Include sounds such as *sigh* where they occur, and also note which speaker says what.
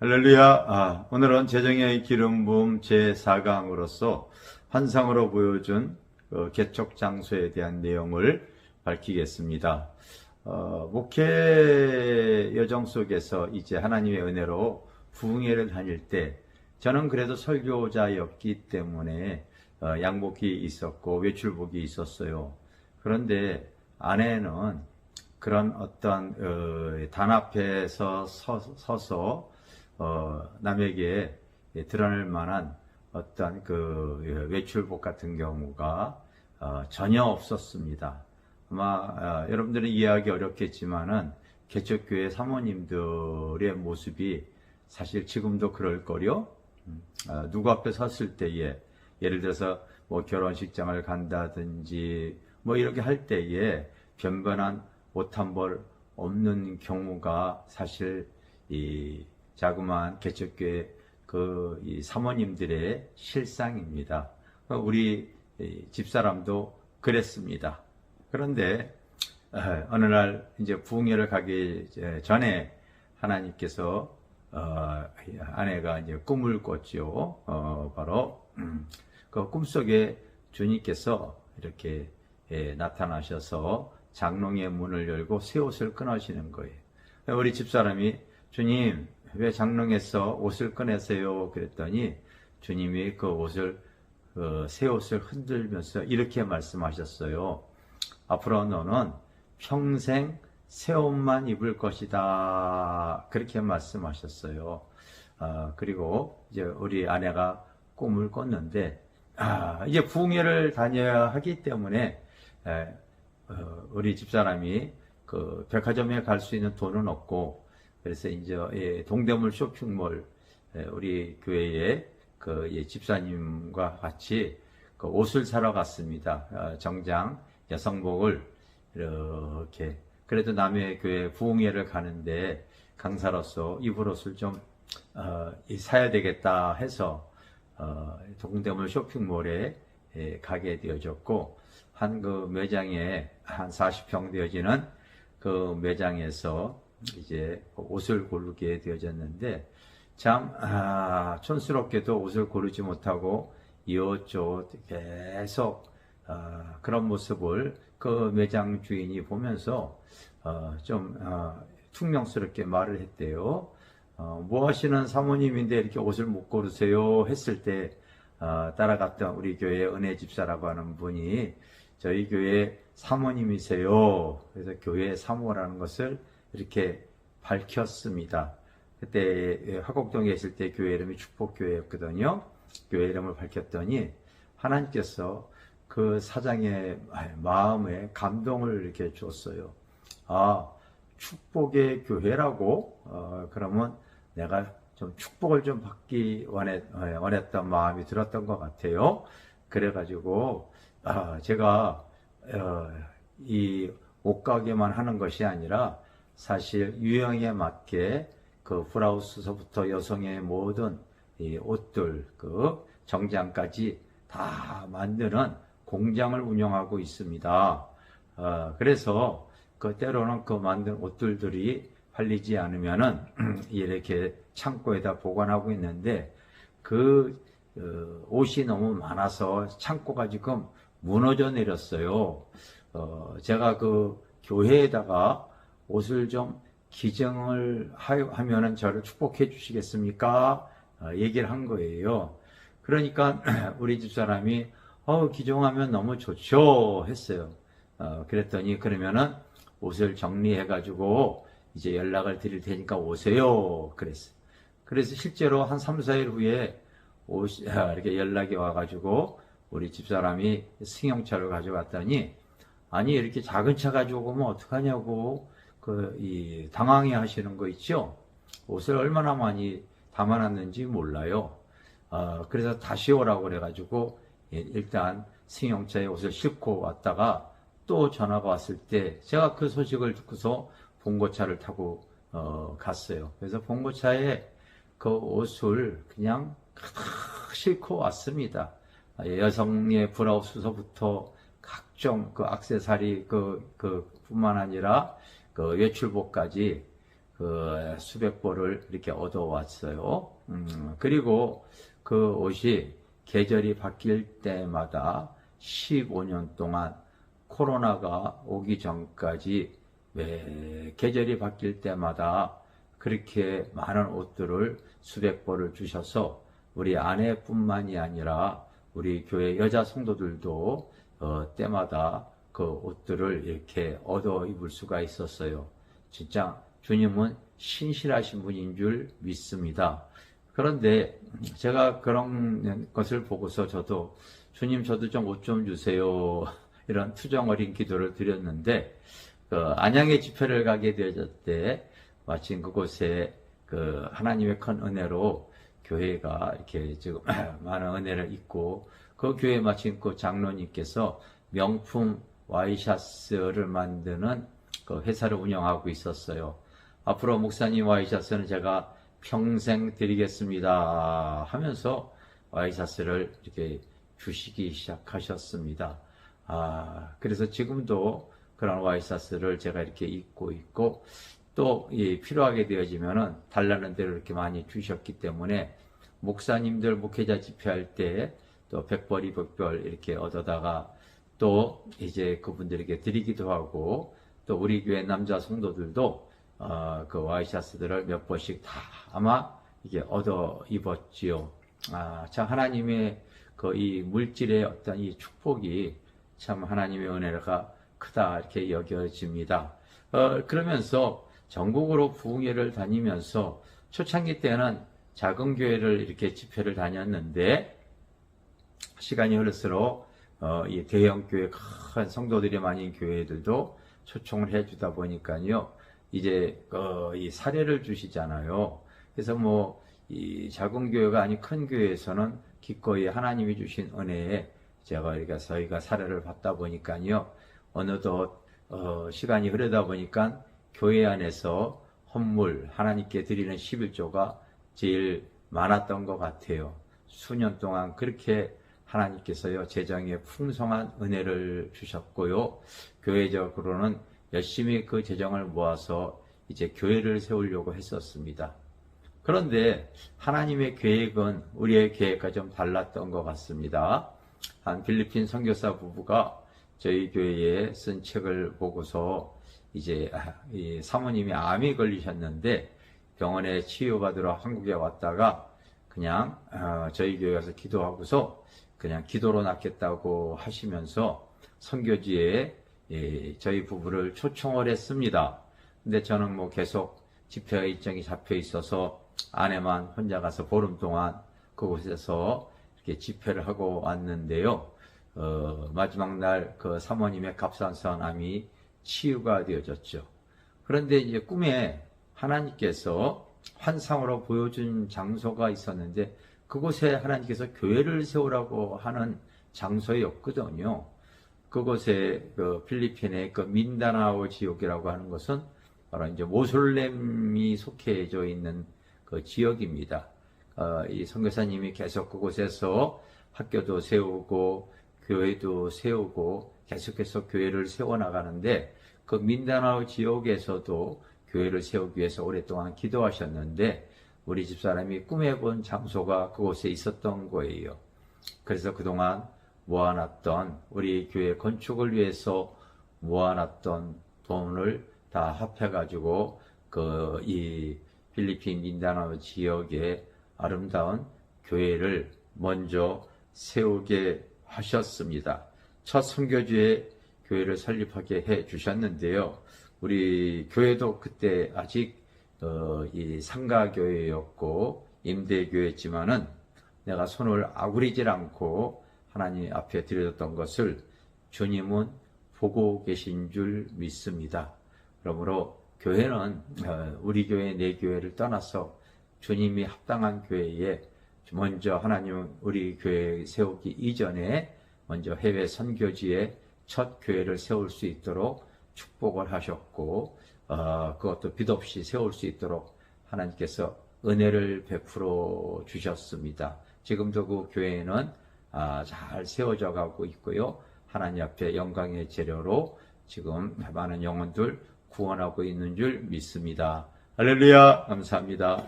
Speaker 1: 할렐루야. 아, 오늘은 재정의 기름 부음 제4강으로서 환상으로 보여준 그 개척 장소에 대한 내용을 밝히겠습니다. 어, 목회 여정 속에서 이제 하나님의 은혜로 부흥회를 다닐 때 저는 그래도 설교자였기 때문에 어, 양복이 있었고 외출복이 있었어요. 그런데 아내는 그런 어떤 어, 단 앞에서 서, 서서 어, 남에게 드러낼 만한 어떤 그 외출복 같은 경우가 어, 전혀 없었습니다. 아마 어, 여러분들은 이해하기 어렵겠지만은 개척교회 사모님들의 모습이 사실 지금도 그럴 거요. 음, 어, 누구 앞에 섰을 때에 예를 들어서 뭐 결혼식장을 간다든지 뭐 이렇게 할 때에 변변한 옷 한 벌 없는 경우가 사실 이 자그마한 개척교회 그이 사모님들의 실상입니다. 우리 이 집사람도 그랬습니다. 그런데 어, 어느 날 이제 부흥회를 가기 전에 하나님께서 어, 아내가 이제 꿈을 꿨죠. 어, 바로 음, 그 꿈속에 주님께서 이렇게 예, 나타나셔서 장롱의 문을 열고 새 옷을 끊으시는 거예요. 우리 집사람이 주님 왜 장롱에서 옷을 꺼내세요? 그랬더니 주님이 그 옷을 그 새 옷을 흔들면서 이렇게 말씀하셨어요. 앞으로 너는 평생 새 옷만 입을 것이다. 그렇게 말씀하셨어요. 아, 그리고 이제 우리 아내가 꿈을 꿨는데 아, 이제 부흥회를 다녀야 하기 때문에 에, 어, 우리 집사람이 그 백화점에 갈 수 있는 돈은 없고 그래서 이제 예, 동대문 쇼핑몰 예, 우리 교회에 그 예, 집사님과 같이 그 옷을 사러 갔습니다. 어, 정장 여성복을 이렇게 그래도 남의 교회 부흥회를 가는데 강사로서 입을 옷을 좀 어, 사야 되겠다 해서 어, 동대문 쇼핑몰에 예, 가게 되어졌고 한 그 매장에 한 40평 되어지는 그 매장에서 이제 옷을 고르게 되어졌는데 참 아, 촌스럽게도 옷을 고르지 못하고 이웃저웃 계속 어, 그런 모습을 그 매장 주인이 보면서 어, 좀 어, 퉁명스럽게 말을 했대요. 어, 뭐 하시는 사모님인데 이렇게 옷을 못 고르세요 했을 때 어, 따라갔던 우리 교회 은혜 집사라고 하는 분이 저희 교회 사모님이세요. 그래서 교회 사모라는 것을 이렇게 밝혔습니다. 그때 화곡동에 있을 때 교회 이름이 축복교회였거든요. 교회 이름을 밝혔더니 하나님께서 그 사장의 마음에 감동을 이렇게 줬어요. 아, 축복의 교회라고? 어, 그러면 내가 좀 축복을 좀 받기 원했, 어, 원했던 마음이 들었던 것 같아요. 그래가지고, 아, 제가, 어, 이 옷가게만 하는 것이 아니라 사실 유형에 맞게 그 브라우스서부터 여성의 모든 이 옷들, 그 정장까지 다 만드는 공장을 운영하고 있습니다. 어, 그래서 그 때로는 그 만든 옷들들이 팔리지 않으면은 *clears throat* 이렇게 창고에다 보관하고 있는데 그 어, 옷이 너무 많아서 창고가 지금 무너져 내렸어요. 어, 제가 그 교회에다가 옷을 좀 기증을 하면은 저를 축복해 주시겠습니까? 어, 얘기를 한 거예요. 그러니까 *clears throat* 우리 집사람이 어, 기증하면 너무 좋죠 했어요. 어, 그랬더니 그러면은 옷을 정리해 가지고 이제 연락을 드릴 테니까 오세요. 그랬어요. 그래서 실제로 한 3, 4일 후에 옷, 이렇게 연락이 와가지고 우리 집사람이 승용차를 가져갔더니 아니 이렇게 작은 차 가지고 오면 어떡하냐고 그 이 당황해 하시는 거 있죠. 옷을 얼마나 많이 담아놨는지 몰라요. 어, 그래서 다시 오라고 그래가지고 예, 일단 승용차에 옷을 싣고 왔다가 또 전화가 왔을 때 제가 그 소식을 듣고서 봉고차를 타고 어, 갔어요. 그래서 봉고차에 그 옷을 그냥 싣고 왔습니다. 아, 여성의 브라우스서부터 각종 그 악세사리 그, 그 뿐만 아니라 그 외출복까지 그 수백 벌을 이렇게 얻어왔어요. 음, 그리고 그 옷이 계절이 바뀔 때마다 15년 동안 코로나가 오기 전까지 매 계절이 바뀔 때마다 그렇게 많은 옷들을 수백 벌을 주셔서 우리 아내뿐만이 아니라 우리 교회 여자 성도들도 어, 때마다 그 옷들을 이렇게 얻어 입을 수가 있었어요. 진짜 주님은 신실하신 분인 줄 믿습니다. 그런데 제가 그런 것을 보고서 저도 주님 저도 좀 옷좀 주세요. *laughs* 이런 투정 어린 기도를 드렸는데 그 안양의 집회를 가게 되었을 때 마침 그곳에 그 하나님의 큰 은혜로 교회가 이렇게 지금 *clears throat* 많은 은혜를 입고 그 교회 마침 그 장로님께서 명품 와이셔츠를 만드는 그 회사를 운영하고 있었어요. 앞으로 목사님 와이셔츠는 제가 평생 드리겠습니다 하면서 와이셔츠를 이렇게 주시기 시작하셨습니다. 아, 그래서 지금도 그런 와이셔츠를 제가 이렇게 입고 있고 또이 필요하게 되어지면은 달라는 대로 이렇게 많이 주셨기 때문에 목사님들 목회자 집회할 때 또 백벌이 백벌 이렇게 얻어다가 또 이제 그분들에게 드리기도 하고 또 우리 교회 남자 성도들도 어, 그 와이셔츠들을 몇 번씩 다 아마 이게 얻어 입었지요. 아, 참 하나님의 그 이 물질의 어떤 이 축복이 참 하나님의 은혜가 크다 이렇게 여겨집니다. 어, 그러면서 전국으로 부흥회를 다니면서 초창기 때는 작은 교회를 이렇게 집회를 다녔는데 시간이 흐를수록 어, 이 대형 교회 큰 성도들이 많은 교회들도 초청을 해주다 보니까요. 이제 어, 이 사례를 주시잖아요. 그래서 뭐 이 작은 교회가 아닌 큰 교회에서는 기꺼이 하나님이 주신 은혜에 제가 이렇게 저희가 사례를 받다 보니까요. 어느덧 어, 시간이 흐르다 보니까 교회 안에서 헌물 하나님께 드리는 11조가 제일 많았던 것 같아요. 수년 동안 그렇게 하나님께서요 재정에 풍성한 은혜를 주셨고요 교회적으로는 열심히 그 재정을 모아서 이제 교회를 세우려고 했었습니다. 그런데 하나님의 계획은 우리의 계획과 좀 달랐던 것 같습니다. 한 필리핀 선교사 부부가 저희 교회에 쓴 책을 보고서 이제 이 사모님이 암이 걸리셨는데 병원에 치유받으러 한국에 왔다가 그냥 어, 저희 교회 가서 기도하고서 그냥 기도로 낫겠다고 하시면서 선교지에 예, 저희 부부를 초청을 했습니다. 근데 저는 뭐 계속 집회 일정이 잡혀 있어서 아내만 혼자 가서 보름 동안 그곳에서 이렇게 집회를 하고 왔는데요. 어, 마지막 날 그 사모님의 갑상선 암이 치유가 되어졌죠. 그런데 이제 꿈에 하나님께서 환상으로 보여준 장소가 있었는데 그곳에 하나님께서 교회를 세우라고 하는 장소였거든요. 그곳에 그 필리핀의 그 민다나오 지역이라고 하는 것은 바로 이제 모슬렘이 속해져 있는 그 지역입니다. 어, 이 선교사님이 계속 그곳에서 학교도 세우고 교회도 세우고 계속해서 교회를 세워나가는데 그 민다나오 지역에서도 교회를 세우기 위해서 오랫동안 기도하셨는데 우리 집사람이 꿈에 본 장소가 그곳에 있었던 거예요. 그래서 그동안 모아놨던 우리 교회 건축을 위해서 모아놨던 돈을 다 합해가지고 그 이 필리핀 민다나오 지역에 아름다운 교회를 먼저 세우게 하셨습니다. 첫 선교지에 교회를 설립하게 해 주셨는데요. 우리 교회도 그때 아직 어, 이 상가교회였고 임대교회였지만은 내가 손을 아구리질 않고 하나님 앞에 드려졌던 것을 주님은 보고 계신 줄 믿습니다. 그러므로 교회는 어, 우리 교회 내 교회를 떠나서 주님이 합당한 교회에 먼저 하나님 우리 교회 세우기 이전에 먼저 해외 선교지에 첫 교회를 세울 수 있도록 축복을 하셨고 어, 그것도 빚없이 세울 수 있도록 하나님께서 은혜를 베풀어 주셨습니다. 지금도 그 교회는 아, 잘 세워져 가고 있고요. 하나님 앞에 영광의 재료로 지금 많은 영혼들 구원하고 있는 줄 믿습니다. 할렐루야 감사합니다.